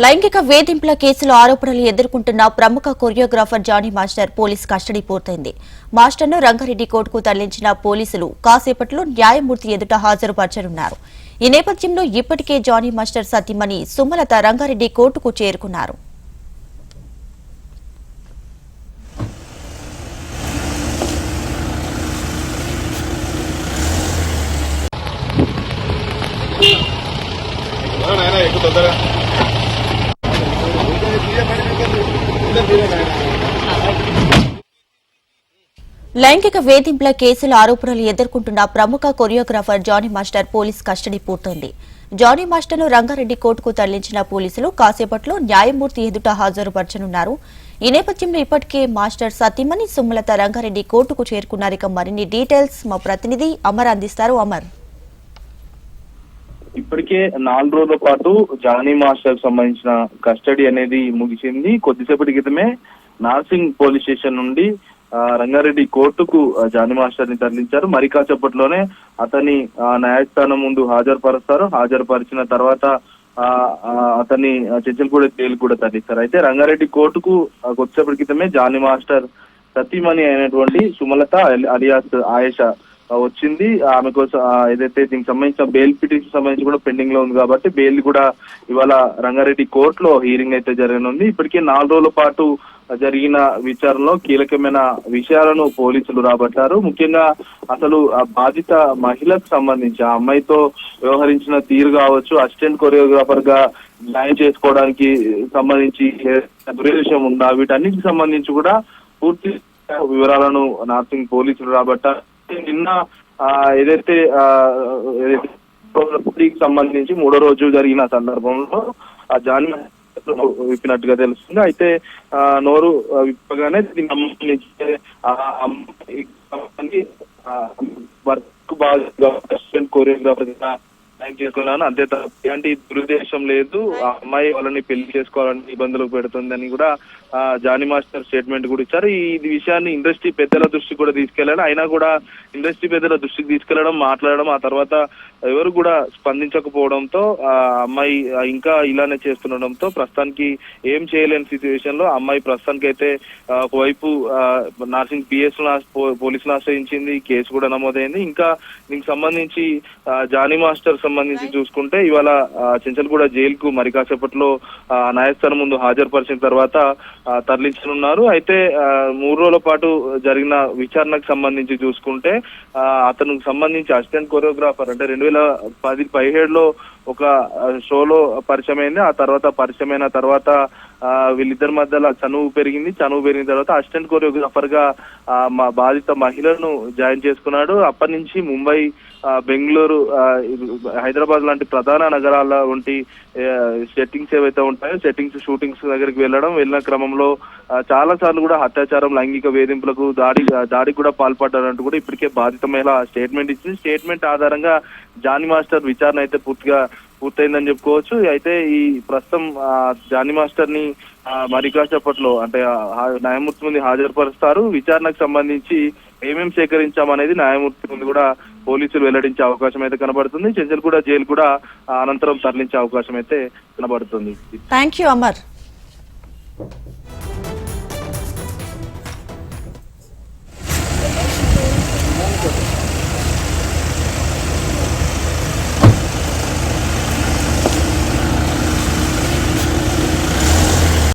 లైంగిక వేధింపుల కేసులో ఆరోపణలు ఎదుర్కొంటున్న ప్రముఖ choreographer Jani master police custody పూర్తయింది. మాస్టర్ను రంగారెడ్డి కోర్టుకు తరలించిన పోలీసులు కాసేపట్లో న్యాయమూర్తి ఎదుట హాజరుపరచనున్నారు. ఈ నేపథ్యంలో ఇప్పటికే జానీ మాస్టర్ సతీమణి సుమలత రంగారెడ్డి కోర్టుకు చేరుకున్నారు. ఎక్కువ లైంగిక వేధింపుల కేసుల ఆరోపణలు ఎదుర్కొంటున్న ప్రముఖ choreographer Jani master police custody పూర్తయింది. జానీ మాస్టర్ను రంగారెడ్డి కోర్టుకు తరలించిన పోలీసులు కాసేపట్లో న్యాయమూర్తి ఎదుట హాజరుపరచనున్నారు. ఈ నేపథ్యంలో ఇప్పటికే మాస్టర్ సతీమణి సుమలత రంగారెడ్డి కోర్టుకు చేరుకున్నారు. ఇక మరిన్ని డీటెయిల్స్ మా ప్రతినిధి అమర్ అందిస్తారు. అమర్. ఇప్పటికే నాలుగు రోజుల పాటు జానీ మాస్టర్ సంబంధించిన కస్టడీ అనేది ముగిసింది. కొద్దిసేపటి క్రితమే నార్సింగ్ పోలీస్ స్టేషన్ నుండి ఆ, రంగారెడ్డి కోర్టుకు జానీ మాస్టర్ని తరలించారు. మరి కాసేపట్లోనే అతని ఆ, న్యాయస్థానం ముందు హాజరుపరుస్తారు. హాజరుపరిచిన తర్వాత ఆ, ఆ, అతన్ని జైలు కూడా తరలిస్తారు. అయితే రంగారెడ్డి కోర్టుకు కొద్దిసేపటి క్రితమే జానీ మాస్టర్ సతీమణి అయినటువంటి సుమలత అలియాస్ ఆయేషా వచ్చింది. ఆమె కోసం ఏదైతే దీనికి సంబంధించిన బెయిల్ పిటిషన్ సంబంధించి కూడా పెండింగ్లో ఉంది కాబట్టి బెయిల్ కూడా ఇవాళ రంగారెడ్డి కోర్టులో హీరింగ్ అయితే జరగనుంది. ఇప్పటికే నాలుగు రోజుల పాటు జరిగిన విచారణలో కీలకమైన విషయాలను పోలీసులు రాబట్టారు. ముఖ్యంగా అసలు ఆ బాధిత మహిళకు సంబంధించి ఆ అమ్మాయితో వ్యవహరించిన తీరు కావచ్చు అసిస్టెంట్ కొరియోగ్రాఫర్గా జాయిన్ చేసుకోవడానికి సంబంధించి ఏ ఉందా వీటన్నిటికి సంబంధించి కూడా పూర్తి వివరాలను నార్సింగ్ పోలీసులు రాబట్టారు. అయితే నిన్న ఏదైతే ఆ, సంబంధించి మూడో రోజు జరిగిన సందర్భంలో ఆ జాన్ విప్పినట్టుగా తెలుస్తుంది అయితే ఆ, నోరు విప్పగానే సంబంధించి వర్క్ బాగా అసిస్టెంట్ కోరియోగ్రాఫర్ జాయిన్ చేసుకున్నాను అంతే తప్ప ఎలాంటి దురుద్దేశం లేదు. ఆ అమ్మాయి వాళ్ళని పెళ్ళి చేసుకోవాలని ఇబ్బందులకు పెడుతుందని కూడా ఆ, జానీ మాస్టర్ స్టేట్మెంట్ కూడా ఇచ్చారు. ఈ విషయాన్ని ఇండస్ట్రీ పెద్దల దృష్టికి కూడా తీసుకెళ్ళాడు అయినా కూడా ఇండస్ట్రీ పెద్దల దృష్టికి తీసుకెళ్ళడం మాట్లాడడం ఆ తర్వాత ఎవరు కూడా స్పందించకపోవడంతో ఆ అమ్మాయి ఇంకా ఇలానే చేస్తుండడంతో ప్రస్తుతానికి ఏం చేయలేని సిచ్యువేషన్లో అమ్మాయి ప్రస్తుతానికి అయితే ఒకవైపు నర్సింగ్ పిఎస్ పోలీసులు ఆశ్రయించింది కేసు కూడా నమోదైంది. ఇంకా దీనికి సంబంధించి జానీ మాస్టర్ సంబంధించి చూసుకుంటే ఇవాళ చెంచల్గూడ జైలుకు మరి కాసేపట్లో న్యాయస్థానం ముందు హాజరుపరిచిన తర్వాత తరలించనున్నారు. అయితే మూడు రోజుల పాటు జరిగిన విచారణకు సంబంధించి చూసుకుంటే అతనికి సంబంధించి అసిస్టెంట్ కొరియోగ్రాఫర్ అంటే రెండు వేల పది పదిహేడులో ఒక షోలో పరిచయం అయింది ఆ తర్వాత పరిచయం అయిన తర్వాత వీళ్ళిద్దరి మధ్యలో చనువు పెరిగింది. చనువు పెరిగిన తర్వాత అసిస్టెంట్ కొరియోగ్రాఫర్గా మా బాధిత మహిళను జాయిన్ చేసుకున్నాడు. అప్పటి నుంచి ముంబై బెంగళూరు హైదరాబాద్ లాంటి ప్రధాన నగరాల వంటి సెట్టింగ్స్ ఏవైతే ఉంటాయో సెట్టింగ్స్ షూటింగ్స్ దగ్గరికి వెళ్ళడం వెళ్ళిన క్రమంలో చాలా సార్లు కూడా అత్యాచారం లైంగిక వేధింపులకు దాడి దాడికి కూడా పాల్పడ్డారంటూ కూడా ఇప్పటికే బాధిత మహిళ స్టేట్మెంట్ ఇచ్చింది. స్టేట్మెంట్ ఆధారంగా జానీ మాస్టర్ విచారణ అయితే పూర్తిగా పూర్తయిందని చెప్పుకోవచ్చు. అయితే ఈ ప్రస్తుతం ఆ, జానీ మాస్టర్ని ఆ, మరి కాసేపట్లో అంటే న్యాయమూర్తి ముందు హాజరుపరుస్తారు. విచారణకు సంబంధించి ఏమేమి సేకరించామనేది న్యాయమూర్తి ముందు కూడా పోలీసులు వెల్లడించే అవకాశం అయితే కనబడుతుంది. చెంచల్గూడ జైలు కూడా అనంతరం తరలించే అవకాశం అయితే కనబడుతుంది. Thank you Amar